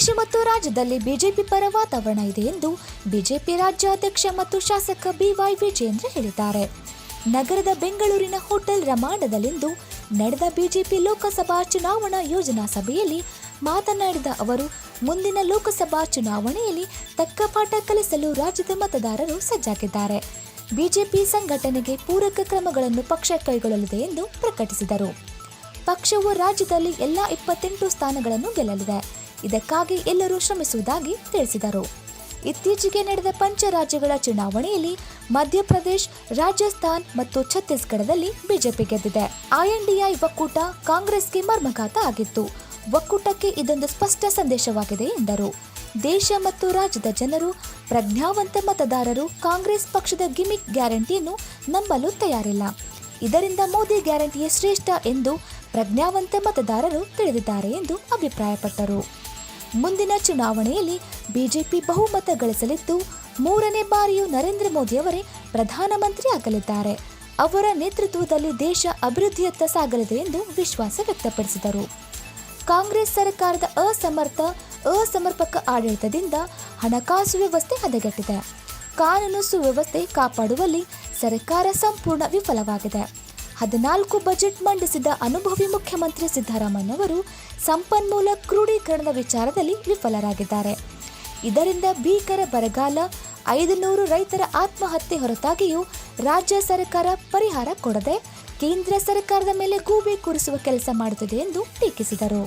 ದೇಶ ಮತ್ತು ರಾಜ್ಯದಲ್ಲಿ ಬಿಜೆಪಿ ಪರ ವಾತಾವರಣ ಇದೆ ಎಂದು ಬಿಜೆಪಿ ರಾಜ್ಯಾಧ್ಯಕ್ಷ ಮತ್ತು ಶಾಸಕ ಬಿವೈ ವಿಜೇಂದ್ರ ಹೇಳಿದ್ದಾರೆ. ನಗರದ ಬೆಂಗಳೂರಿನ ಹೋಟೆಲ್ ರಮಾಂಡದಲ್ಲಿಂದು ನಡೆದ ಬಿಜೆಪಿ ಲೋಕಸಭಾ ಚುನಾವಣಾ ಯೋಜನಾ ಸಭೆಯಲ್ಲಿ ಮಾತನಾಡಿದ ಅವರು, ಮುಂದಿನ ಲೋಕಸಭಾ ಚುನಾವಣೆಯಲ್ಲಿ ತಕ್ಕ ಪಾಠ ಕಲಿಸಲು ರಾಜ್ಯದ ಮತದಾರರು ಸಜ್ಜಾಗಿದ್ದಾರೆ. ಬಿಜೆಪಿ ಸಂಘಟನೆಗೆ ಪೂರಕ ಕ್ರಮಗಳನ್ನು ಪಕ್ಷ ಕೈಗೊಳ್ಳಲಿದೆ ಎಂದು ಪ್ರಕಟಿಸಿದರು. ಪಕ್ಷವು ರಾಜ್ಯದಲ್ಲಿ ಎಲ್ಲಾ ಇಪ್ಪತ್ತೆಂಟು ಸ್ಥಾನಗಳನ್ನು ಗೆಲ್ಲಲಿದೆ. ಇದಕ್ಕಾಗಿ ಎಲ್ಲರೂ ಶ್ರಮಿಸುವುದಾಗಿ ತಿಳಿಸಿದರು. ಇತ್ತೀಚೆಗೆ ನಡೆದ ಪಂಚರಾಜ್ಯಗಳ ಚುನಾವಣೆಯಲ್ಲಿ ಮಧ್ಯಪ್ರದೇಶ್, ರಾಜಸ್ಥಾನ್ ಮತ್ತು ಛತ್ತೀಸ್ಗಢದಲ್ಲಿ ಬಿಜೆಪಿ ಗೆದ್ದಿದೆ. ಐಎನ್ಡಿಐ ಒಕ್ಕೂಟ ಕಾಂಗ್ರೆಸ್ಗೆ ಮರ್ಮಘಾತ ಆಗಿತ್ತು. ಒಕ್ಕೂಟಕ್ಕೆ ಇದೊಂದು ಸ್ಪಷ್ಟ ಸಂದೇಶವಾಗಿದೆ ಎಂದರು. ದೇಶ ಮತ್ತು ರಾಜ್ಯದ ಜನರು, ಪ್ರಜ್ಞಾವಂತ ಮತದಾರರು ಕಾಂಗ್ರೆಸ್ ಪಕ್ಷದ ಗಿಮಿಕ್ ಗ್ಯಾರಂಟಿಯನ್ನು ನಂಬಲು ತಯಾರಿಲ್ಲ. ಇದರಿಂದ ಮೋದಿ ಗ್ಯಾರಂಟಿಯೇ ಶ್ರೇಷ್ಠ ಎಂದು ಪ್ರಜ್ಞಾವಂತ ಮತದಾರರು ತಿಳಿದಿದ್ದಾರೆ ಎಂದು ಅಭಿಪ್ರಾಯಪಟ್ಟರು. ಮುಂದಿನ ಚುನಾವಣೆಯಲ್ಲಿ ಬಿಜೆಪಿ ಬಹುಮತ ಗಳಿಸಲಿದ್ದು, ಮೂರನೇ ಬಾರಿಯೂ ನರೇಂದ್ರ ಮೋದಿ ಅವರೇ ಪ್ರಧಾನಮಂತ್ರಿ ಆಗಲಿದ್ದಾರೆ. ಅವರ ನೇತೃತ್ವದಲ್ಲಿ ದೇಶ ಅಭಿವೃದ್ಧಿಯತ್ತ ಸಾಗಲಿದೆ ಎಂದು ವಿಶ್ವಾಸ ವ್ಯಕ್ತಪಡಿಸಿದರು. ಕಾಂಗ್ರೆಸ್ ಸರ್ಕಾರದ ಅಸಮರ್ಥ, ಅಸಮರ್ಪಕ ಆಡಳಿತದಿಂದ ಹಣಕಾಸು ವ್ಯವಸ್ಥೆ ಹದಗೆಟ್ಟಿದೆ. ಕಾನೂನು ಸುವ್ಯವಸ್ಥೆ ಕಾಪಾಡುವಲ್ಲಿ ಸರ್ಕಾರ ಸಂಪೂರ್ಣ ವಿಫಲವಾಗಿದೆ. ಹದಿನಾಲ್ಕು ಬಜೆಟ್ ಮಂಡಿಸಿದ ಅನುಭವಿ ಮುಖ್ಯಮಂತ್ರಿ ಸಿದ್ದರಾಮಯ್ಯನವರು ಸಂಪನ್ಮೂಲ ಕ್ರೋಢೀಕರಣದ ವಿಚಾರದಲ್ಲಿ ವಿಫಲರಾಗಿದ್ದಾರೆ. ಇದರಿಂದ ಭೀಕರ ಬರಗಾಲ ಐದು ನೂರು ರೈತರ ಆತ್ಮಹತ್ಯೆ ಹೊರತಾಗಿಯೂ ರಾಜ್ಯ ಸರ್ಕಾರ ಪರಿಹಾರ ಕೊಡದೆ ಕೇಂದ್ರ ಸರ್ಕಾರದ ಮೇಲೆ ಗೂಬೆ ಕೂರಿಸುವ ಕೆಲಸ ಮಾಡುತ್ತಿದೆ ಎಂದು ಟೀಕಿಸಿದರು.